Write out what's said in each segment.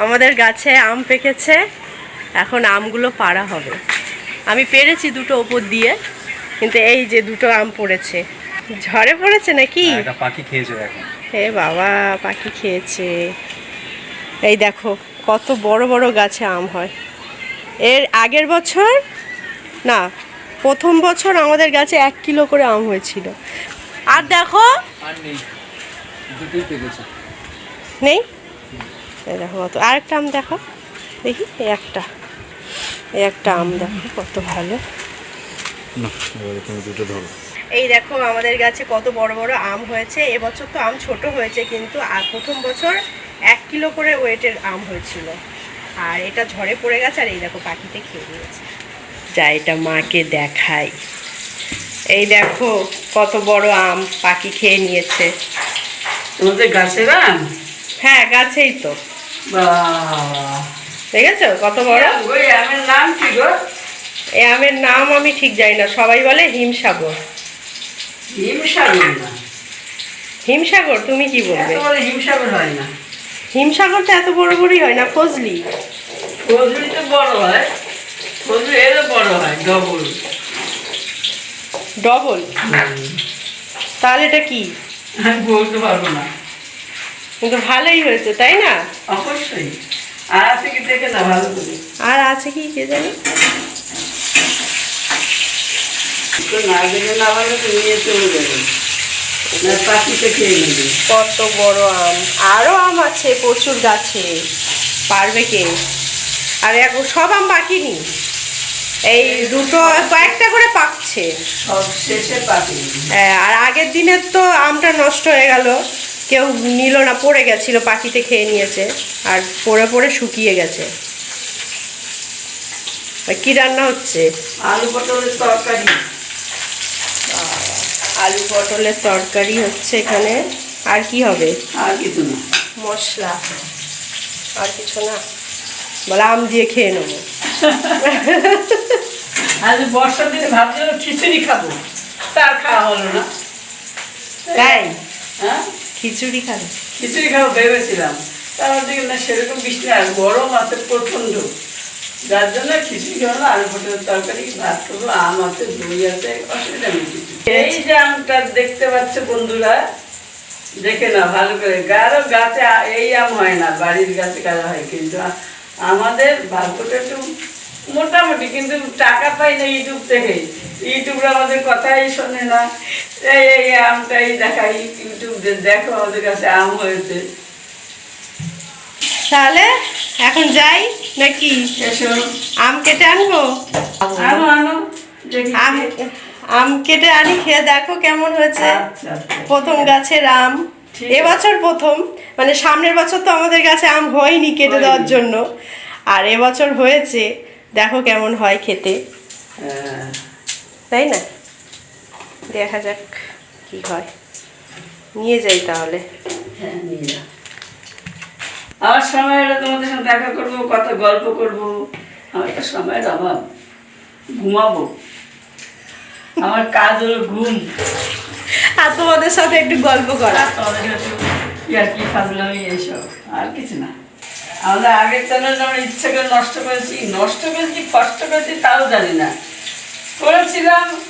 আমাদের গাছে আম পেকেছে এখন আমগুলো পাড়া হবে। আমি পেরেছি দুটো ওপর দিয়ে কিন্তু এই যে দুটো আম পড়েছে। ঝড়ে পড়েছে নাকি? পাখি খেয়েছে হে বাবা পাখি খেয়েছে। এই দেখো কত বড় বড় গাছে আম হয়। এর আগের বছর না প্রথম বছর আমাদের গাছে এক কিলো করে আম হয়েছিল। আর দেখো নেই? এই দেখো কত আরেকটা আম দেখো। দেখি এই একটা। এই একটা আম দেখো কত ভালো। না এবারে তুমি দুটো ধরো। এই দেখো আমাদের গাছে কত বড় বড় আম হয়েছে। এবছর তো আম ছোট হয়েছে কিন্তু আর প্রথম বছর এক কিলো করে ওয়েটের আম হয়েছিল। আর এটা ঝড়ে পড়ে গেছে আর এই দেখো পাখিতে খেয়ে নিয়েছে। যা এটা মাকে দেখাই। এই দেখো কত বড় আম পাখি খেয়ে নিয়েছে। তোমাদের গাছের আম? হ্যাঁ গাছেই তো। দেখেছ? কত বড়? আমের নাম কি গো? এই আমের নাম আমি ঠিক জানি না। সবাই বলে হিমসাগর। হিমসাগর না। হিমসাগর? তুমি কি বলবে? হিমসাগর হয় না। হিমসাগর তো এত বড় বড়ই হয় না? ফজলি। ফজলি তো বড় হয়। ফজলি এরও বড় হয় ডবল। ডবল? তাহলে এটা কি? আমি বলতে পারব না। কিন্তু ভালোই হয়েছে তাই না? অবশ্যই। আর আছে কি দেখে না ভালো করে। আর আছে কি কে জানি? না দেখে না ভালো নিয়ে চলে যাবে। কত বড় আম। আরও আম আছে প্রচুর গাছে। পারবে কে? আর এখন সব আম বাকিনি এই দুটো কয়েকটা করে পাকছে। সব শেষে পাখি হ্যাঁ, আর আগের দিনের তো আমটা নষ্ট হয়ে গেল। কেউ নিল না পড়ে গেছিল পাখিতে খেয়ে নিয়েছে আর পড়ে পড়ে শুকিয়ে গেছে। কি রান্না হচ্ছে? আলু পটলের তরকারি। আলু পটলের তরকারি হচ্ছে এখানে। আর কি হবে? আর কিছু না। মশলা। আর কিছু না। বলে আম দিয়ে খেয়ে নেব। আজ বর্ষার দিনে ভাবছিলাম খিচুড়ি খাব। তার খাওয়া হলো না। তাই? হ্যাঁ? খিচুড়ি খাবে? খিচুড়ি খাব, ভেবেছিলাম। তার দিকে না, সেরকম বৃষ্টি আর গরম আছে প্রচণ্ড। যার জন্য খিচুড়ি খাব আলু পটলের তরকারি, ভাত খাব আম আছে, দই আছে, অসুবিধা নেই এই যে আমটা দেখতে পাচ্ছে বন্ধুরা, দেখে না ভালো করে। কারও গাছে এই আম হয় না, বাড়ির গাছে কারও হয়, কিন্তু আমাদের ভাগ্যটা একটু মোটামুটি, কিন্তু টাকা পাই না ইউটিউব থেকে। ইউটিউবরা আমাদের কথাই শোনে না। এই এই আমটাই দেখাই ইউটিউব দেখো আমাদের কাছে আম হয়েছে। তাহলে এখন যাই নাকি আম কেটে আনব? আনো আনো আম আম কেটে আনি খেয়ে দেখো কেমন হয়েছে। আচ্ছা আচ্ছা। প্রথম গাছের আম। এবছর প্রথম মানে সামনের বছর তো আমাদের কাছে আম হয়নি কেটে দেওয়ার জন্য। আর এবছর হয়েছে দেখো কেমন হয় খেতে। হ্যাঁ। তাই না? দেখা যাক কি হয়। নিয়ে যাই তাহলে। হ্যাঁ, নিয়ে যাও। আমার সময় হলে তোমাদের সাথে দেখা করব কত গল্প করব। আমার তো সময়ের অভাব ঘুমাবো। আমার কাজ হলো ঘুম। আর তোমাদের সাথে একটু গল্প করা। তোমাদের সাথে আর কি ফাজলামি এইসব? আর কিছু না। আমরা আগের চ্যানেল আমরা ইচ্ছে করে নষ্ট করেছি। নষ্ট করেছি কষ্ট করেছি তাও জানি না। করেছিলাম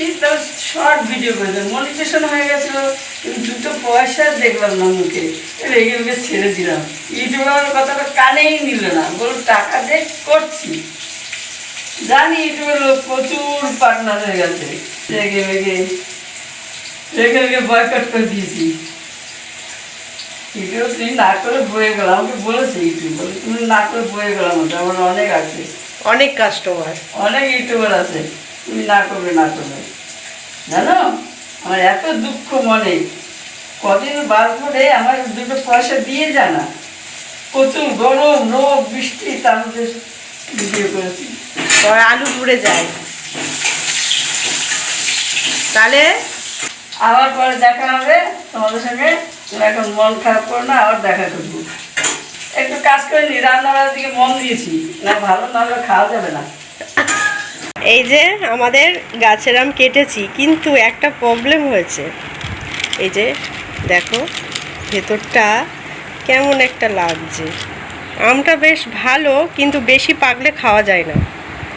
কিন্তু শর্ট ভিডিও মনিটেশন হয়ে গেছিল কিন্তু দুটো পয়সা দেখলাম না মুখে। রেগে রেগে ছেড়ে দিলাম। ইউটিউবে আমার কথাটা কানেই নিল না। বলল টাকা করছি। জানি ইউটিউবের লোক প্রচুর পার্টনার হয়ে গেছে। রেগে রেগে রেগে রেগে বয়কট করে দিয়েছি। ইউটিউব তুমি না করে বয়ে গেলাম আমাকে বলেছে ইউটিউব। বলে তুমি না করে বয়ে গেলাম আমার অনেক আছে। অনেক কাস্টমার অনেক ইউটিউবার আছে। তুমি না করবে না করবে। জানো আমার এত দুঃখ মনে। কদিন বার করে আমার দুটো পয়সা দিয়ে জানা প্রচুর গরম রোদ বৃষ্টি তার মধ্যে ভিডিও করেছি। পরে আলু পুড়ে যায়। তাহলে? আবার পরে দেখা হবে। তোমাদের সঙ্গে তুমি এখন মন খারাপ করো না আবার দেখা করব। একটু কাজ করে নি রান্না দিকে মন দিয়েছি। না ভালো না হলে খাওয়া যাবে না। এই যে আমাদের গাছের আম কেটেছি কিন্তু একটা প্রবলেম হয়েছে। এই যে দেখো ভেতরটা কেমন একটা লাগছে। আমটা বেশ ভালো কিন্তু বেশি পাকলে খাওয়া যায় না।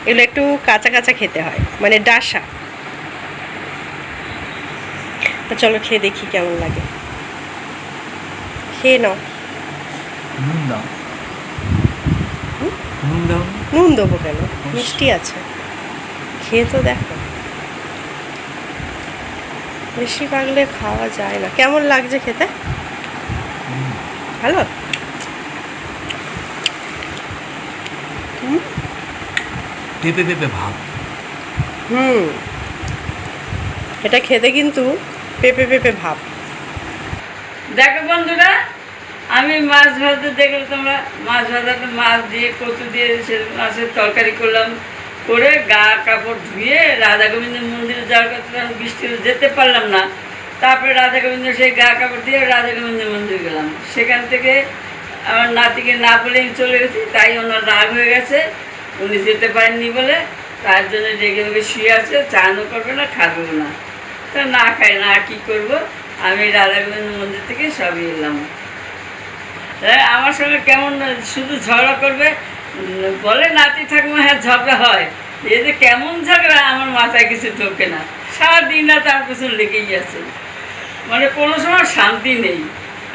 এগুলো একটু কাঁচা কাঁচা খেতে হয় মানে ডাসা। তা চলো খেয়ে দেখি কেমন লাগে। খেয়ে নাও। নুন দাও। নুন দাও। নুন দেবো কেন? মিষ্টি আছে। খেয়ে তো দেখো। বেশি পাকলে খাওয়া যায় না। কেমন লাগছে খেতে? ভালো? পেঁপে পেঁপে ভাব হুম। এটা খেতে কিন্তু পেঁপে পেঁপে ভাব। দেখো বন্ধুরা আমি মাছ ভাজতে দেখলে তোমরা। মাছ ভাজাতে মাছ দিয়ে কচু দিয়ে সে মাছের তরকারি করলাম। করে গা কাপড় ধুয়ে রাধা গোবিন্দ মন্দিরে যাওয়ার কথা আমি বৃষ্টিতে যেতে পারলাম না। তারপরে রাধা গোবিন্দ সেই গা কাপড় দিয়ে রাধা গোবিন্দ মন্দির গেলাম। সেখান থেকে আমার নাতিকে না বলে আমি চলে গেছি, তাই ওনার রাগ হয়ে গেছে। উনি যেতে পারেননি বলে, তার জন্য রেগে রেগে শুয়ে আছে চানও করবে না খাবেও না। তা না খাই না কী করব? আমি রাধা গোবিন্দ মন্দির থেকে সবই এলাম। হ্যাঁ আমার সঙ্গে কেমন শুধু ঝগড়া করবে বলে নাতি ঠাকুমা হ্যাঁ ঝগড়া হয়। এই যে কেমন ঝগড়া আমার মাথায় কিছু ঢোকে না। সারাদিন রাত আমার কিছু লেগেই আছে। মানে কোনো সময় শান্তি নেই।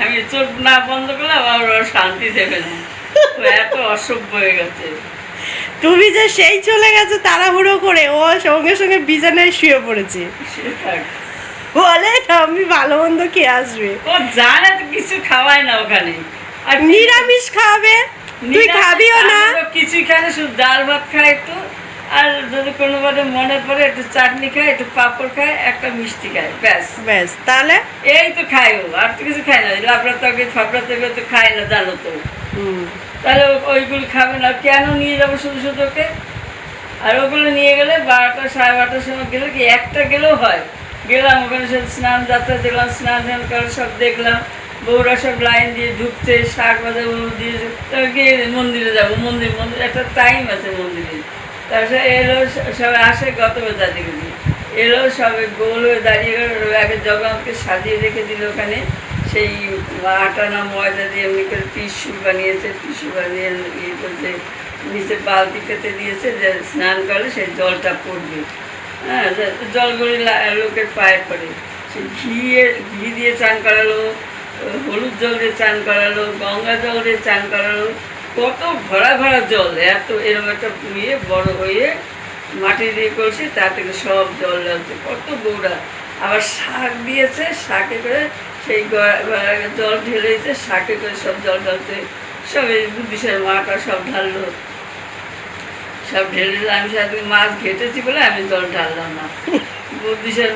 আমি চোখ না বন্ধ করলে আবার ওরা শান্তি দেবে না। এত অসভ্য হয়ে গেছে। তুমি যে সেই চলে গেছো তাড়াহুড়ো করে ও সঙ্গে সঙ্গে বিছানায় শুয়ে পড়েছে। বলে আমি ভালো মন্দ কে আসবে? ও জানে কিছু খাওয়ায় না ওখানে। আর নিরামিষ খাবে। তুই খাবিও না? খাই শুধু ডাল ভাত একটু আর যদি কোনোভাবে মনে পড়ে একটু চাটনি একটু পাঁপড় একটা মিষ্টি ব্যাস। ব্যাস তাহলে? এই তো ও আর তো কিছু খাই না ফাপড়া তরকারি তো খাই না জানো তো। তাহলে ওইগুলো খাবে না কেন নিয়ে যাব শুধু শুধু ওকে? আর ওগুলো নিয়ে গেলে বারোটা সাড়ে বারোটার সময় গেলে কি একটা গেলেও হয়। গেলাম ওখানে সব স্নান যাত্রা দেখলাম স্নান টান করে সব দেখলাম। বউরা সব লাইন দিয়ে ঢুকছে, শাক বাজার দিয়ে গিয়ে মন্দিরে যাব? মন্দির মন্দির, একটা টাইম আছে মন্দিরে। তারপরে এলো সবাই আসে গত বেজা দিকে এলো সবাই গোল হয়ে দাঁড়িয়ে গেল আগে জগন্নাথকে সাজিয়ে রেখে দিল ওখানে। সেই আটা না ময়দা দিয়ে এমনি করে টিস্যু বানিয়েছে, টিস্যু বানিয়ে ইয়ে করছে, নিচে বালতি পেতে দিয়েছে, যে স্নান করলে সেই জলটা পড়বে। হ্যাঁ জলগুলি লোকের পায়ে পড়ে। সে ঘিয়ে ঘি দিয়ে চান করালো। হলুদ জল দিয়ে চান করালো, গঙ্গা জল দিয়ে চান করালো, কত ভরা ভরা জল, এত এরকম একটা পুড়িয়ে বড় হয়ে মাটি দিয়ে করছে তা থেকে সব জল ঢালছে কত বৌড়া আবার শাক দিয়েছে, শাকে করে সেই জল ঢেলেছে, শাকে করে সব জল ঢালছে, সব এই বুদ্ধিসের মাটা সব ঢাললো। সব ঢেলে আমি সারাদিন মাছ ঘেটেছি বলে আমি জল ঢাললাম না।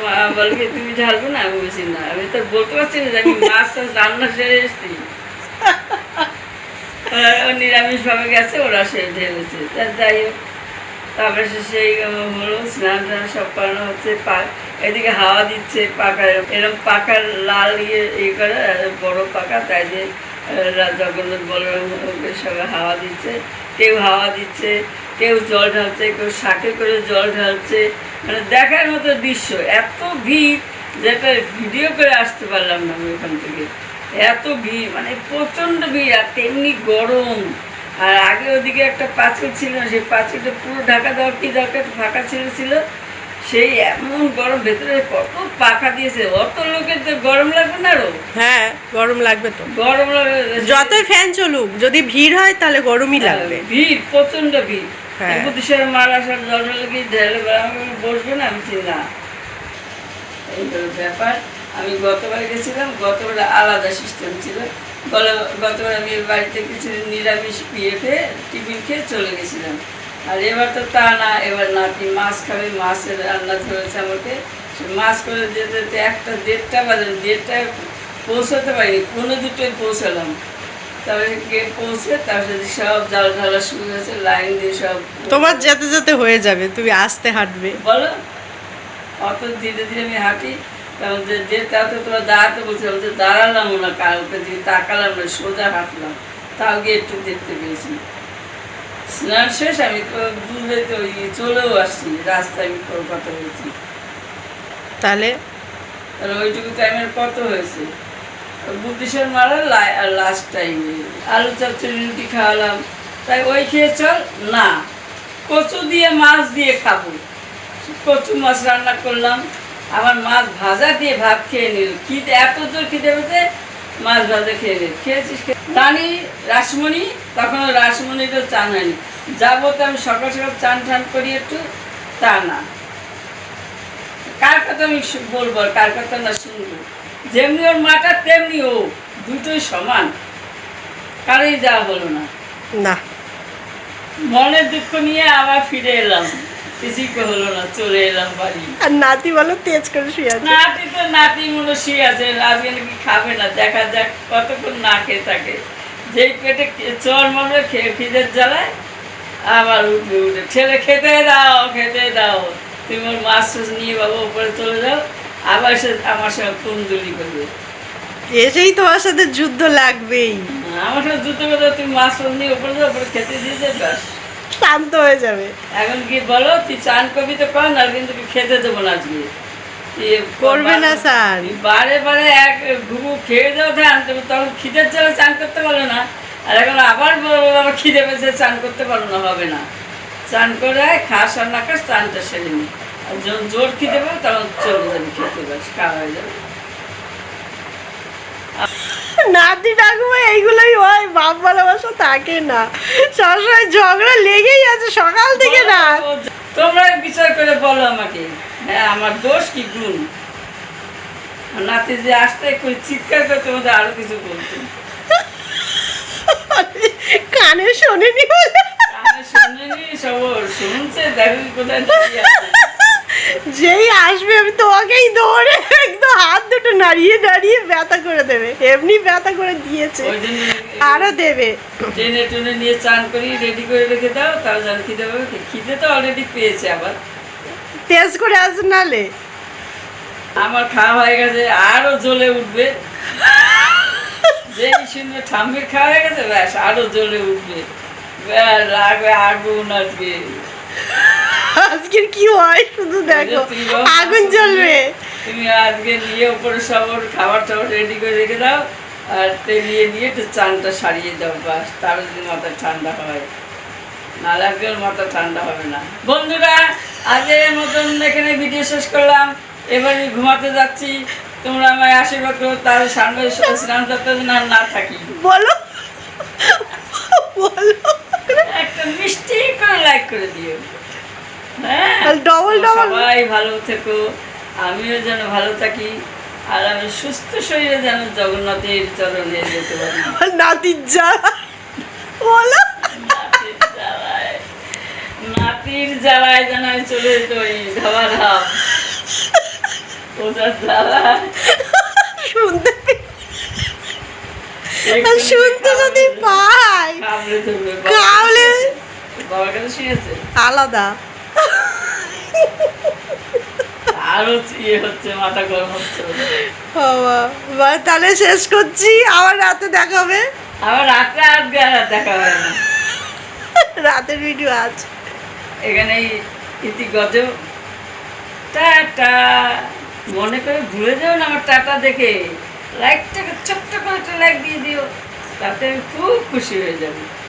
মা তুমি না? আমি না। আমি তো বলতে পারছি না আমি মাছ রান্না সেরে এসেছি। গেছে, ওরা সে ঢেলেছে। যাই হোক, তারপরে হলো, স্নান টান সব করানো হচ্ছে, পা- এদিকে হাওয়া দিচ্ছে পাকা এরকম পাকার লাল ইয়ে ইয়ে করে বড় পাকা তাই যে জগন্নাথ বলরাম সবাই হাওয়া দিচ্ছে। কেউ হাওয়া দিচ্ছে কেউ জল ঢালছে, কেউ শাকে করে জল ঢালছে। মানে দেখার মতো দৃশ্য। এত ভিড় যেটা ভিডিও করে আসতে পারলাম না আমি ওখান থেকে। এত ভিড় মানে প্রচণ্ড ভিড়, আর তেমনি গরম। আর আগে ওদিকে একটা পাঁচিল ছিল, সেই পাঁচিলটা পুরো ঢাকা দেওয়ার কি দরকার, ফাঁকা ছিল ছিল। সেই এমন গরম ভেতরে কত পাখা দিয়েছে অত লোকের তো গরম লাগবে না আরও হ্যাঁ গরম লাগবে তো। গরম লাগবে যতই ফ্যান চলুক যদি ভিড় হয় তাহলে গরমই লাগবে। ভিড় প্রচণ্ড ভিড়। হ্যাঁ। বুদ্ধিশ্বরের মারা সব জল ঢেলে ঢেলে আমি বললাম, বসবে না? আমি বলছি, না। এই ব্যাপার। আমি গতবার গেছিলাম গতবার আলাদা সিস্টেম ছিল। গতবার আমি বাড়িতে কিছু নিরামিষ পিয়ে খেয়ে টিফিন খেয়ে চলে গেছিলাম। আর এবার তো তা না এবার নাতি মাছ খাবে মাছের রান্না ধরেছে আমাকে। সে মাছ করে যেতে যেতে একটা দেড়টা বাজে দেড়টায় পৌঁছাতে পারিনি কোনো দুটোয় পৌঁছালাম। তারপরে গিয়ে পৌঁছে তারপরে সব জাল ঢালা শুরু হয়েছে লাইন দিয়ে সব তোমার যেতে যেতে হয়ে যাবে তুমি আসতে হাঁটবে। বলো অত ধীরে ধীরে আমি হাঁটি তারপর যে যে তাও তো তোমার দাঁড়াতে বলছিলাম যে দাঁড়ালাম না কাউকে দিয়ে তাকালাম না সোজা হাঁটলাম। তাও গিয়ে একটু দেখতে পেয়েছি। স্নান শেষ আমি তো দূরে তো চলেও আসছি রাস্তায় আমি কথা বলছি তাহলে? তাহলে ওইটুকু টাইমের কত হয়েছে। বুদ্ধিশ্বর মারা লাস্ট টাইমে আলু চচ্চড়ি রুটি খাওয়ালাম। তাই ওই খেয়ে চল না। কচু দিয়ে মাছ দিয়ে খাব। কচু মাছ রান্না করলাম। আবার মাছ ভাজা দিয়ে ভাত খেয়ে নিল। খিদে এত জোর খিদে পেতে মাছ ভাজা খেয়ে নিল খেয়েছিস খে- রাসমণি তখন রাসমণিরও চান হয়নি। যাব তো আমি সকাল সকাল চান টান করি একটু তা না। কার কথা আমি বলব আর কার কথা না শুনব? যেমনি ওর মাটা তেমনি ও। দুটোই সমান। কারোই যাওয়া হলো না। না। মনের দুঃখ নিয়ে আবার ফিরে এলাম। কিছুই হলো না চলে এলাম বাড়ি। আর নাতি বলো তেজ করে শুয়ে আছে। নাতি তো নাতি মনে শুয়ে আছে আজকে নাকি খাবে না দেখা যাক কতক্ষণ না খেয়ে থাকে। যেই পেটে চর মারবে খেয়ে খিদের জ্বালায় আবার উঠবে উঠে। ছেলে খেতে দাও খেতে দাও। তুমি ওর মাছ টাছ নিয়ে বাবা উপরে চলে যাও আবার সে আমার সঙ্গে কুন্দুলি করবে। এসেই তোমার সাথে যুদ্ধ লাগবেই। আমার সঙ্গে জুতো কথা তুমি মাছ নিয়ে উপরে যাও উপরে খেতে দিয়ে ব্যাস। শান্ত হয়ে যাবে। এখন কি বলো তুই চান করবি তো কর না কিন্তু খেতে দেবো না আজকে। করবে না স্যার। বারে বারে এক ঘুঘু খেয়ে যাও তুমি তখন খিদের জলে চান করতে পারল না। আর এখন আবার বলব খিদে পেয়েছে চান করতে পারল না হবে না। চান করে খাস আর না খাস চানটা সেরে নি। আর যখন জোর খিদে পাবো তখন চলে যাবি খেতে পারিস খাওয়া হয়ে যাবে। নাতি ঠাকুমা এইগুলোই হয় বাপ ভালোবাসা থাকে না। সবসময় ঝগড়া লেগেই আছে সকাল থেকে না তোমরা বিচার করে বলো আমাকে হ্যাঁ আমার দোষ কি গুণ? নাতি যে আসতে করে চিৎকার করে তোমাদের আরও কিছু বলতো। কানে শোনেনি। কানে শুনিনি সব শুনছে দেখো কোথায়। যেই আসবে আমি তোমাকেই দৌড়ে একদম হাত দুটো নাড়িয়ে নাড়িয়ে ব্যথা করে দেবে। এমনি ব্যথা করে দিয়েছে। আরও দেবে। টেনে টুনে নিয়ে চান করি রেডি করে রেখে দাও তাও জান খিদে পাবে। খিদে তো অলরেডি পেয়েছে আবার। টেস্ট করে আসুন নালে। আমার খাওয়া হয়ে গেছে আরও জ্বলে উঠবে। যেই শুনবে ঠাম্মির খাওয়া হয়ে গেছে ব্যাস আরও জ্বলে উঠবে। ব্যাস লাগবে আগুন আজকে আজকের কি হয়? শুধু দেখো। আগুন জ্বলবে। তুমি আজকে নিয়ে উপরে সব খাবার টাবার রেডি করে রেখে দাও আর তেলিয়ে নিয়ে একটু চানটা সারিয়ে দাও বাস তার যদি মাথা ঠান্ডা হয়। না লাগলে ওর মাথা ঠান্ডা হবে না। বন্ধুরা আজের মতন এখানে ভিডিও শেষ করলাম। এবার ঘুমাতে যাচ্ছি। তোমরা আমায় আশীর্বাদ করো তার সামনে স্নান করতে আর না থাকি। বলো। বলো। একটা মিষ্টি করে লাইক করে দিও। হ্যাঁ। আর double সবাই ভালো থেকো আমিও যেন ভালো থাকি আর আমি সুস্থ শরীরে যেন জগন্নাথের চরণে যেতে পারি। নাতির বলো। নাতির জ্বালায় যেন আমি চলে যেতে পারি ধাবা ধাপ ওটার জ্বালায় শুনতে শুনতে যদি পাই। কামড়ে ধরবে আলাদা। আরও ইয়ে হচ্ছে মাথা গরম হচ্ছে বাবা তাহলে শেষ করছি। আবার রাতে দেখাবে আবার রাত্রে আর দেখা হবে না। রাতের ভিডিও আজ। এখানেই ইতি গজ। টাটা। মনে করে ভুলে যাও না আমার টাটা দেখে। লাইকটাকে ছোট্ট করে একটা লাইক দিয়ে দিও। তাতে আমি খুব খুশি হয়ে যাব।